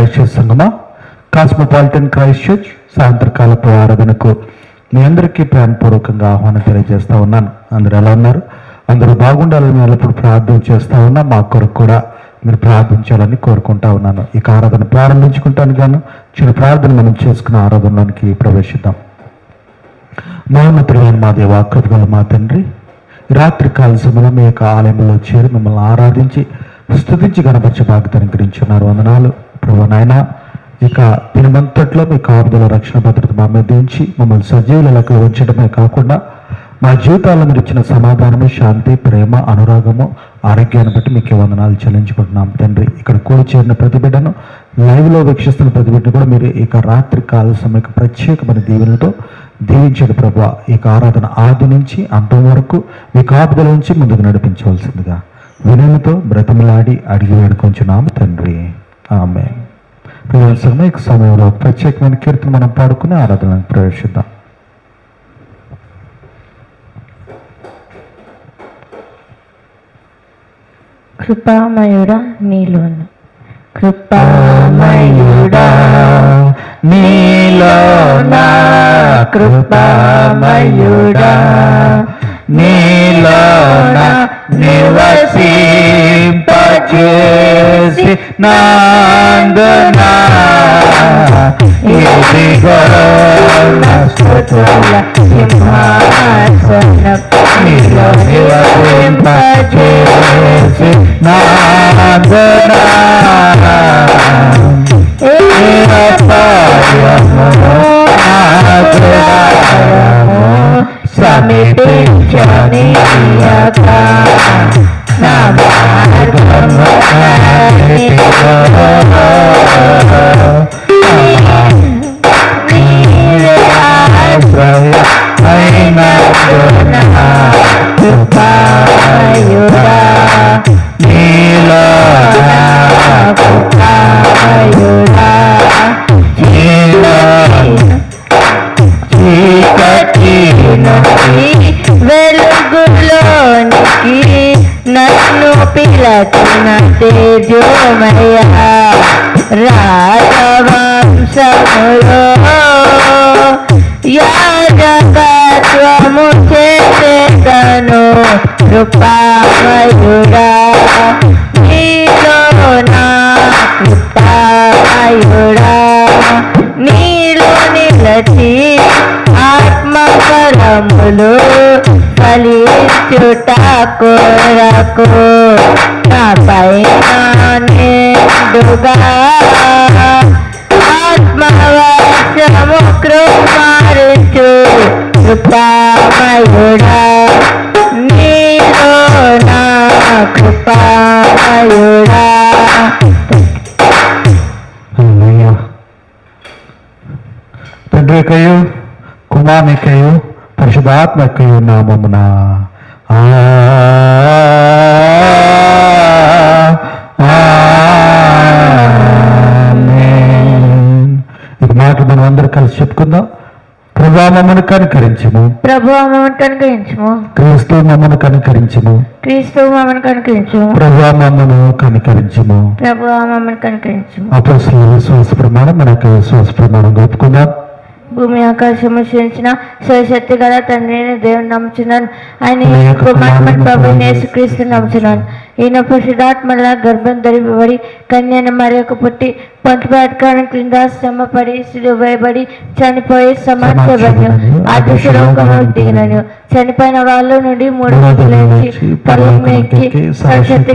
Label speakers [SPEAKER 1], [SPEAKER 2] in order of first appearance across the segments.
[SPEAKER 1] Christ సంగమా cosmopolitan Christ church సాయంత్రకాలపు ఆరాధనకు మీ అందరికీ ప్రేమపూర్వకంగా ఆహ్వానం తెలియజేస్తా ఉన్నాను. అందరు ఎలా ఉన్నారు? అందరూ బాగుండాలని ఎల్లప్పుడు ప్రార్థన చేస్తా ఉన్నా. మా కొరకు కూడా మీరు ప్రార్థించాలని కోరుకుంటా ఉన్నాను. ఇక ఆరాధన ప్రారంభించుకుంటాను గాను చిన్న ప్రార్థన మనం చేసుకున్న ఆరాధనలోనికి ప్రవేశిద్దాం. మహోన్నతుడైన మా దేవ కృపగల మా తండ్రి రాత్రి కాల సమయంలో మీ యొక్క ఆలయంలో చేరి మిమ్మల్ని ఆరాధించి స్తుతించి గణపరిచే గురించి ఉన్నారు వందనాలు. ప్రభు నాయన ఇక దినమంతట్లో మీ కాపుదల రక్షణ భద్రత మా మీద దించి మమ్మల్ని సజీవుల లెక్కలు ఉంచడమే కాకుండా మా జీవితాల మీరు ఇచ్చిన సమాధానము శాంతి ప్రేమ అనురాగము ఆరోగ్యాన్ని బట్టి మీకు వందనాలు చెల్లించుకుంటున్నాం. తండ్రి ఇక్కడ కూడి చేరిన ప్రతి బిడ్డను లైవ్లో వీక్షిస్తున్న ప్రతి బిడ్డను కూడా మీరు ఇక రాత్రి కాల సమయకు ప్రత్యేకమైన దీవెనతో దీవించండి ప్రభు ఈ ఆరాధన ఆది నుంచి అంతం వరకు మీ కాపుదల నుంచి ముందుకు నడిపించవలసిందిగా వినయంతో బ్రతిమలాడి అడిగి వేడుకొంచున్నాము తండ్రి. ఆమె ప్రియుల సమయ సమయంలో ప్రత్యేకమైన కీర్తన మనం పాడుకుని ఆరాధనకు ప్రవేశిద్దాం.
[SPEAKER 2] కృపామయుడా నీలోను. కృపామయుడా
[SPEAKER 1] నీలోన? కృపామయుడా నీలోన? నివసింపచేసి నాందనా. ఇదిగో స్తుతుల
[SPEAKER 2] సింహాసన.
[SPEAKER 1] నీలో నివసింపచేసి నాందనా.
[SPEAKER 2] సమీపించని వెలుగులోనికి నన్ను పిలచిన తేజోమయ రాజవంశములో యాజ కృపామయుడా నీలో నా కృపామయుడా నీలో నిలచి ఆత్మపరములు ఫలించుట కొరకు నా పైన నిండుగా. ఆత్మవర్షము కృమారించు కృపామయుడా
[SPEAKER 1] నామమున. ఆ ఆమేన్. ఇక మాట మనం అందరూ కలిసి చెప్పుకుందాం. ప్రభా మమ్మను కనుకరించము.
[SPEAKER 2] ప్రభు మమ్మల్ని కనుకరించము.
[SPEAKER 1] క్రీస్తు మమ్మను కనుకరించము.
[SPEAKER 2] క్రీస్తు మమ్మల్ని కనుకరించము.
[SPEAKER 1] ప్రభా మమ్మను కనుకరించము.
[SPEAKER 2] ప్రభు మమ్మల్ని కనుకరించము.
[SPEAKER 1] అపోసల విశ్వాస ప్రమాణం మనకు విశ్వాస ప్రమాణం ఒప్పుకుందాం
[SPEAKER 2] భూమి ఆకాశము సృష్టించిన సశక్తి గల తండ్రిని దేవుని నమ్ముచున్నాను. ఆయన కుమారుని ప్రభు
[SPEAKER 1] ప్రభు
[SPEAKER 2] యేసుక్రీస్తు నమ్ముచున్నాను. ఈయన పరిశుధాత్మల గర్భం ధరిపబడి కన్యను మరొక పుట్టి పంచపాతకాలం క్రింద శ్రమపడి సిలువబడి చనిపోయి సమాధిపడి అదృశ్యలోకము దిగినను. చనిపోయిన వాళ్ళ నుండి మూడు లేచి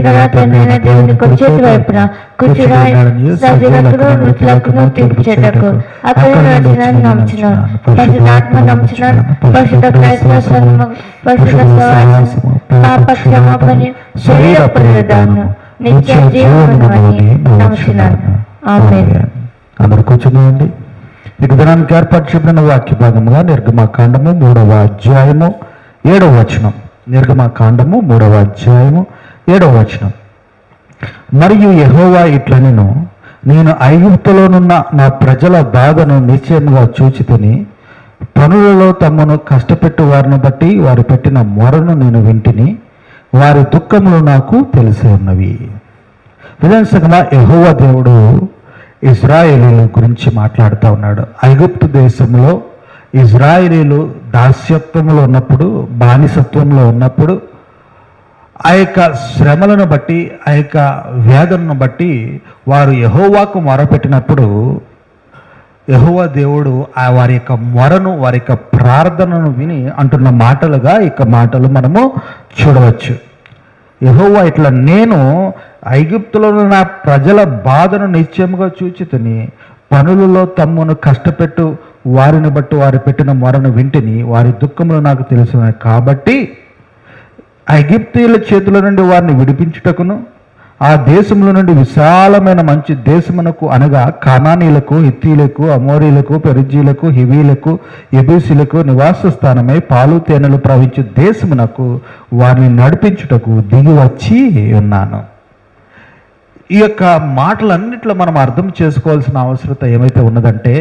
[SPEAKER 2] గల తండ్రి దేవుని కుర్చేతి వైపున కూర్చుని సజీలకును మృతులకును తీర్పు చెట్టకు అక్కడ నడిచిన నమ్ముచున్నాను. పరిశుధాత్మ నమ్ముచున్నాను. పరిశుద్ధ క్రైస్తవ పరిశుద్ధ సమాజము శరీర నిత్య జీవనమని అని ఆమేన్
[SPEAKER 1] అందరు కూర్చున్నాయండి ఇక దినానికి ఏర్పాటు చెప్పిన వాక్య భాగముగా నిర్గమకాండము మూడవ అధ్యాయము ఏడవ వచనం నిర్గమకాండము మూడవ అధ్యాయము ఏడవ వచనం మరియు యహోవా ఇట్లనెను నేను ఐగుప్తులోనున్న నా ప్రజల బాధను నిశ్చయముగా చూచితిని పనులలో తమను కష్టపెట్టు వారిని బట్టి వారు పెట్టిన మొరను నేను వింటిని. వారి దుఃఖములు నాకు తెలిసి ఉన్నవి. విధానసంగా యహోవ దేవుడు ఇజ్రాయేలీల గురించి మాట్లాడుతూ ఉన్నాడు. ఐగుప్తు దేశంలో ఇజ్రాయేలీలు దాస్యత్వంలో ఉన్నప్పుడు బానిసత్వంలో ఉన్నప్పుడు ఆ యొక్క శ్రమలను బట్టి ఆ యొక్క వేదనను బట్టి వారు యహోవాకు మొరపెట్టినప్పుడు యహోవా దేవుడు ఆ వారి యొక్క మొరను వారి యొక్క ప్రార్థనను విని అంటున్న మాటలుగా ఇక మాటలు మనము చూడవచ్చు. యహోవా ఇట్లా నేను ఐగుప్తులో నా ప్రజల బాధను నిశ్చయముగా చూచితిని పనులలో తమ్మును కష్టపెట్టు వారిని బట్టి వారు పెట్టిన మొరను వింటిని వారి దుఃఖములు నాకు తెలిసిన కాబట్టి ఐగిప్తీయుల చేతుల నుండి వారిని విడిపించుటకును ఆ దేశంలో నుండి విశాలమైన మంచి దేశమునకు అనగా కణానీలకు హిత్తీలకు అమోరీలకు పెరిజీలకు హివీలకు ఎబీసీలకు నివాస స్థానమై పాలు తేనెలు ప్రవహించే దేశమునకు వారిని నడిపించుటకు దిగి వచ్చి ఉన్నాను. ఈ యొక్క మాటలన్నిట్లో మనం అర్థం చేసుకోవాల్సిన అవసరత ఏమైతే ఉన్నదంటే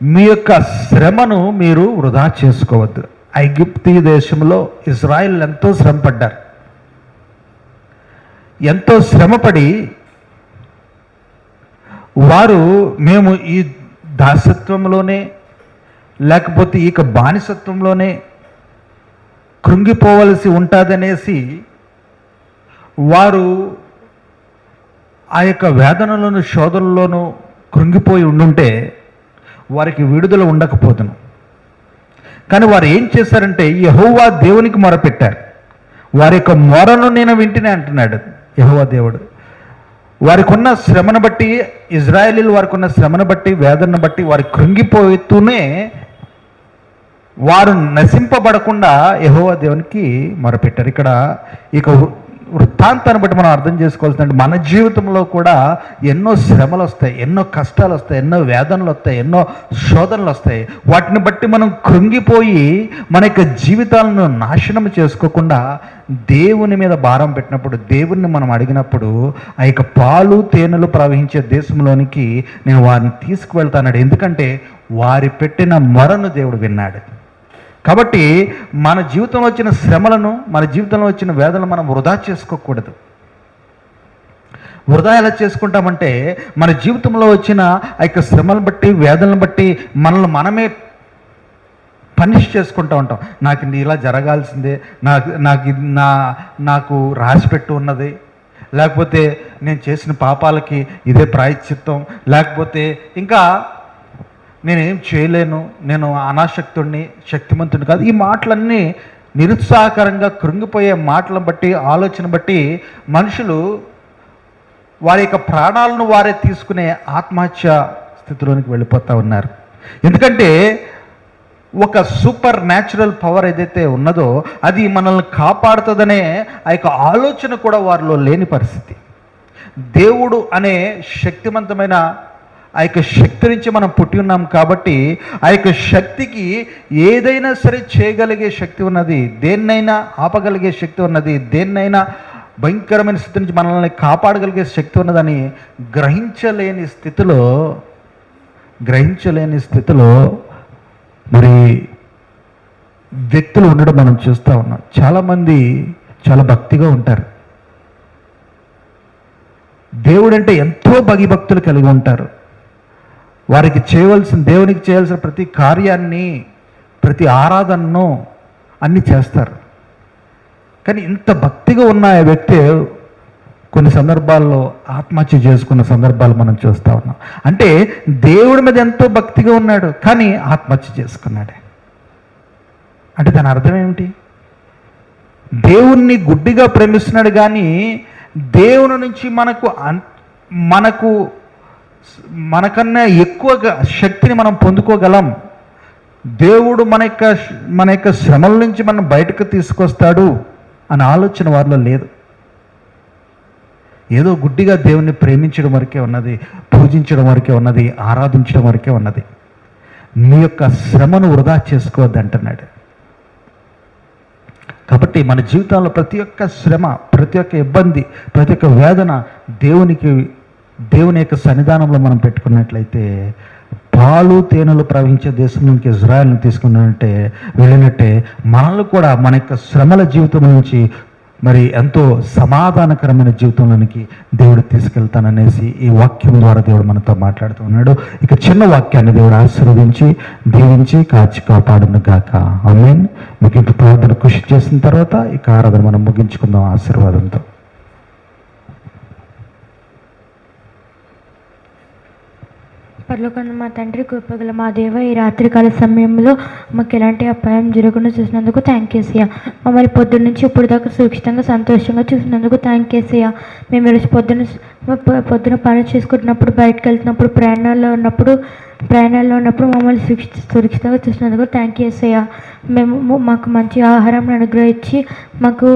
[SPEAKER 1] మీ యొక్క శ్రమను మీరు వృధా చేసుకోవద్దు. ఐగిప్తి దేశంలో ఇజ్రాయిల్ ఎంతో శ్రమ పడ్డారు ఎంతో శ్రమపడి వారు మేము ఈ దాసత్వంలోనే లేకపోతే ఈ బానిసత్వంలోనే కృంగిపోవలసి ఉంటుందనేసి వారు ఆ యొక్క వేదనలోను శోధనలోనూ కృంగిపోయి ఉండుంటే వారికి విడుదల ఉండకపోతును కానీ వారు ఏం చేశారంటే యహోవా దేవునికి మొరపెట్టారు. వారి యొక్క మొరను నేను వింటనే అంటున్నాడు. యహోవా దేవుడు. వారికి ఉన్న శ్రమను బట్టి ఇజ్రాయలీలు వారికి ఉన్న శ్రమను బట్టి వేదనను బట్టి వారు కృంగిపోతూనే వారు నశింపబడకుండా యహోవా దేవునికి మొరపెట్టారు. ఇక్కడ ఇక వృత్తాంతాన్ని బట్టి మనం అర్థం చేసుకోవాల్సిందంటే మన జీవితంలో కూడా ఎన్నో శ్రమలు వస్తాయి ఎన్నో కష్టాలు వస్తాయి ఎన్నో వేదనలు వస్తాయి ఎన్నో శోధనలు వస్తాయి. వాటిని బట్టి మనం కృంగిపోయి మన యొక్క జీవితాలను నాశనం చేసుకోకుండా దేవుని మీద భారం పెట్టినప్పుడు దేవుణ్ణి మనం అడిగినప్పుడు ఆ యొక్క పాలు తేనెలు ప్రవహించే దేశంలోనికి నేను వారిని తీసుకువెళ్తాన్నాడు ఎందుకంటే వారి పెట్టిన మొరను దేవుడు విన్నాడు. కాబట్టి మన జీవితంలో వచ్చిన శ్రమలను మన జీవితంలో వచ్చిన వేదనలు మనం వృధా చేసుకోకూడదు. వృధా ఎలా చేసుకుంటామంటే మన జీవితంలో వచ్చిన ఆ యొక్క శ్రమలను బట్టి వేదనలను బట్టి మనల్ని మనమే పనిష్ చేసుకుంటూ ఉంటాం. నాకు ఇది ఇలా జరగాల్సిందే నాకు నాకు నా నాకు రాసిపెట్టు ఉన్నది. లేకపోతే నేను చేసిన పాపాలకి ఇదే ప్రాయశ్చిత్తం. లేకపోతే ఇంకా నేనేం చేయలేను నేను అనాశక్తుడిని శక్తిమంతుడిని కాదు. ఈ మాటలన్నీ నిరుత్సాహకరంగా కృంగిపోయే మాటలను బట్టి ఆలోచన బట్టి మనుషులు వారి యొక్క ప్రాణాలను వారే తీసుకునే ఆత్మహత్య స్థితిలోనికి వెళ్ళిపోతూ ఉన్నారు. ఎందుకంటే ఒక సూపర్ న్యాచురల్ పవర్ ఏదైతే ఉన్నదో అది మనల్ని కాపాడుతుందనే ఆ యొక్క ఆలోచన కూడా వారిలో లేని పరిస్థితి. దేవుడు అనే శక్తివంతమైన ఆ యొక్క శక్తి నుంచి మనం పుట్టి ఉన్నాం కాబట్టి ఆ యొక్క శక్తికి ఏదైనా సరే చేయగలిగే శక్తి ఉన్నది దేన్నైనా ఆపగలిగే శక్తి ఉన్నది దేన్నైనా భయంకరమైన స్థితి నుంచి మనల్ని కాపాడగలిగే శక్తి ఉన్నదని గ్రహించలేని స్థితిలో గ్రహించలేని స్థితిలో మరి వ్యక్తులు ఉండడం మనం చూస్తూ ఉన్నాం. చాలామంది చాలా భక్తిగా ఉంటారు. దేవుడంటే ఎంతో భక్తులు కలిగి ఉంటారు. వారికి చేయవలసిన దేవునికి చేయాల్సిన ప్రతి కార్యాన్ని ప్రతి ఆరాధనను అన్నీ చేస్తారు. కానీ ఇంత భక్తిగా ఉన్న ఆ వ్యక్తి కొన్ని సందర్భాల్లో ఆత్మహత్య చేసుకున్న సందర్భాలు మనం చూస్తూ ఉన్నాం. అంటే దేవుడి మీద ఎంతో భక్తిగా ఉన్నాడు కానీ ఆత్మహత్య చేసుకున్నాడే. అంటే దాని అర్థం ఏమిటి? దేవుణ్ణి గుడ్డిగా ప్రేమిస్తున్నాడు కానీ దేవుని నుంచి మనకు మనకు మనకన్నా ఎక్కువగా శక్తిని మనం పొందుకోగలం. దేవుడు మన యొక్క మన యొక్క శ్రమల నుంచి మనం బయటకు తీసుకొస్తాడు అనే ఆలోచన వారిలో లేదు. ఏదో గుడ్డిగా దేవుణ్ణి ప్రేమించడం వరకే ఉన్నది పూజించడం వరకే ఉన్నది ఆరాధించడం వరకే ఉన్నది. నీ యొక్క శ్రమను వృధా చేసుకోవద్దు అంటున్నాడు. కాబట్టి మన జీవితంలో ప్రతి ఒక్క శ్రమ ప్రతి ఒక్క ఇబ్బంది ప్రతి ఒక్క వేదన దేవునికి దేవుని యొక్క సన్నిధానంలో మనం పెట్టుకున్నట్లయితే పాలు తేనెలు ప్రవహించే దేశం నుంచి ఇజ్రాయల్ని తీసుకున్నట్టే వెళ్ళినట్టే మనల్ని కూడా మన యొక్క శ్రమల జీవితం నుంచి మరి ఎంతో సమాధానకరమైన జీవితంలోనికి దేవుడు తీసుకెళ్తాననేసి ఈ వాక్యం ద్వారా దేవుడు మనతో మాట్లాడుతూ ఉన్నాడు. ఇక చిన్న వాక్యాన్ని దేవుడు ఆశీర్వదించి దీవించి కాచి కాపాడును గాక. ఆమేన్. ముగింపు ప్రార్థన కృషి చేసిన తర్వాత ఇక ఆరాధన మనం ముగించుకుందాం ఆశీర్వాదంతో.
[SPEAKER 3] పర్లోకన్న మా తండ్రి కృపగల మా దేవ ఈ రాత్రికాల సమయంలో మాకు ఎలాంటి అపాయం జరగకుండా చూసినందుకు థ్యాంక్ యూసయ్య మమ్మల్ని పొద్దున్న నుంచి ఇప్పుడు దాకా సురక్షితంగా సంతోషంగా చూసినందుకు థ్యాంక్ యూసయ్య మేము ఈరోజు పొద్దున పొద్దున పని చేసుకుంటున్నప్పుడు బయటకు వెళ్తున్నప్పుడు ప్రయాణాల్లో ఉన్నప్పుడు ప్రయాణాల్లో ఉన్నప్పుడు మమ్మల్ని సురక్షి సురక్షితంగా చూసినందుకు థ్యాంక్ యూ ఎస్ఐయా మేము మాకు మంచి ఆహారం అనుగ్రహించి మాకు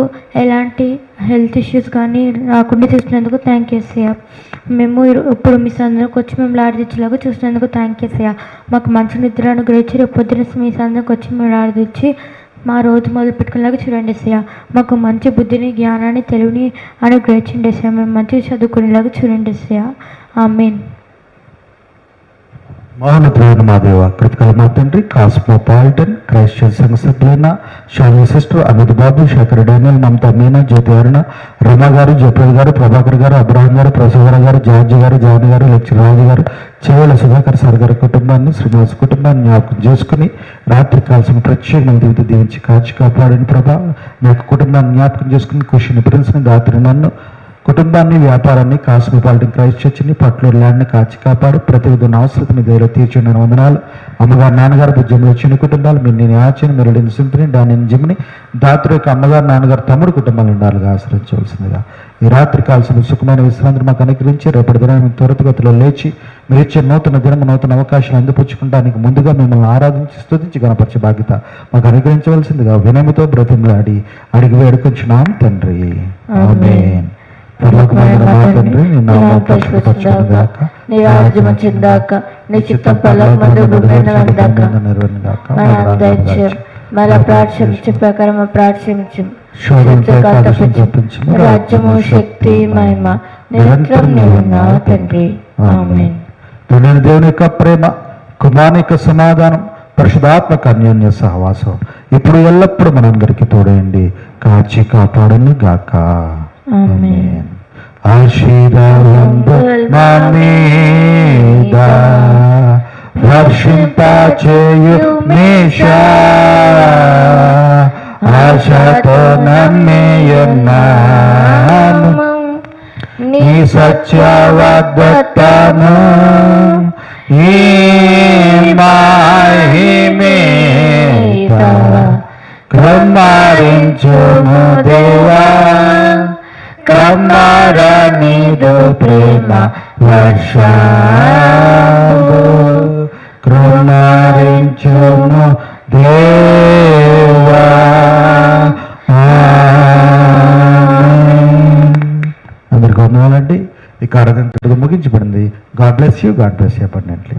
[SPEAKER 3] ఎలాంటి హెల్త్ ఇష్యూస్ కానీ రాకుండా చూసినందుకు థ్యాంక్ యూ ఎస్ఐయా మేము ఇప్పుడు మీ సందరికి వచ్చి మేము లాడిదిచ్చేలాగా చూసినందుకు థ్యాంక్ యూ ఎస్ఐయా మాకు మంచి నిద్ర అనుగ్రహించి రేపు పొద్దున మీ సందరికి వచ్చి మేము లాడిదించి మా రోజు మొదలు పెట్టుకునేలాగా చూడండి ఎస్ఐయా మాకు మంచి బుద్ధిని జ్ఞానాన్ని తెలివిని అనుగ్రహించండి ఎస్ఐయా మేము మంచిగా చదువుకునేలాగా చూడండి ఎస్ఐయా ఆ
[SPEAKER 1] మెయిన్ మా మాదేవ కృతికల మా తండ్రి కాస్మోపాలిటన్ క్రైస్టియన్ సంఘ సభ్యులైన షాలి సిస్టర్ అమిత్ బాబు శేఖర్ డానియల్ మమతా మీనా జ్యోతి అరుణ రమా గారు జయప్రద గారు ప్రభాకర్ గారు అబ్రహం గారు ప్రసవర గారు జార్జి గారు జాన్ గారు లక్ష్మీ రాజు గారు చేవల సుధాకర్ సార్ గారి కుటుంబాన్ని శ్రీనివాస్ కుటుంబాన్ని జ్ఞాపకం చేసుకుని రాత్రి కాల్సిన ప్రత్యేకమైన దీవితో దీవించి కాచి కాపాడని ప్రభా. మీ యొక్క కుటుంబాన్ని జ్ఞాపకం చేసుకుని కుషిని ప్రిన్స్ని రాత్రి నన్ను కుటుంబాన్ని వ్యాపారాన్ని కాస్మోపాలిటన్ క్రైస్ట్ చర్చిని పట్లూరు ల్యాండ్ని కాచి కాపాడు ప్రతి విధమైన అవసరతని దేవుడు తీర్చుండిన వందనాలు. అమ్మగారు నాన్నగారు బుజ్జంలో చిన్న కుటుంబాలు మీరు నేను ఆచని మెరడిన సింపుని డానిని జిమ్ని దాతుడు యొక్క అమ్మగారు నాన్నగారు తమ్ముడు కుటుంబాలు ఉండాలిగా ఆశ్రయించవలసిందిగా. ఈ రాత్రి కాల్సిన సుఖమైన విశ్రాంతిని మాకు అనుగ్రహించి రేపటి దినాన్ని త్వరతగతిలో లేచి మీరు ఇచ్చే నూతన దినం నూతన అవకాశాలు అందిపుచ్చుకుంటానికి ముందుగా మిమ్మల్ని ఆరాధించి స్థుతించి గణపరిచే బాధ్యత మాకు అనుగ్రహించవలసిందిగా వినమితో బ్రతిమలాడి అడిగి వేడుకొచ్చున్నాం తండ్రి. ఆమేన్. నీ
[SPEAKER 3] చిత్తం మీద మన దయచేయం మన ప్రకారం
[SPEAKER 1] తప్పించి
[SPEAKER 3] రాజ్యము శక్తి మహిమ నిరంతరం తండ్రి
[SPEAKER 1] తండ్రి దేవుని యొక్క ప్రేమ కుమారుని యొక్క సమాధానం పరిశుధాత్మక అన్యోన్య సహవాసం ఇప్పుడు ఎల్లప్పుడూ మనందరికీ తోడయండి కాచి కాపాడను గాక మీద వర్షింపచేయు మేషా ఆశతో నమ్మేయున్నాను నీ సత్యవద్దతను bless you. God bless you abundantly.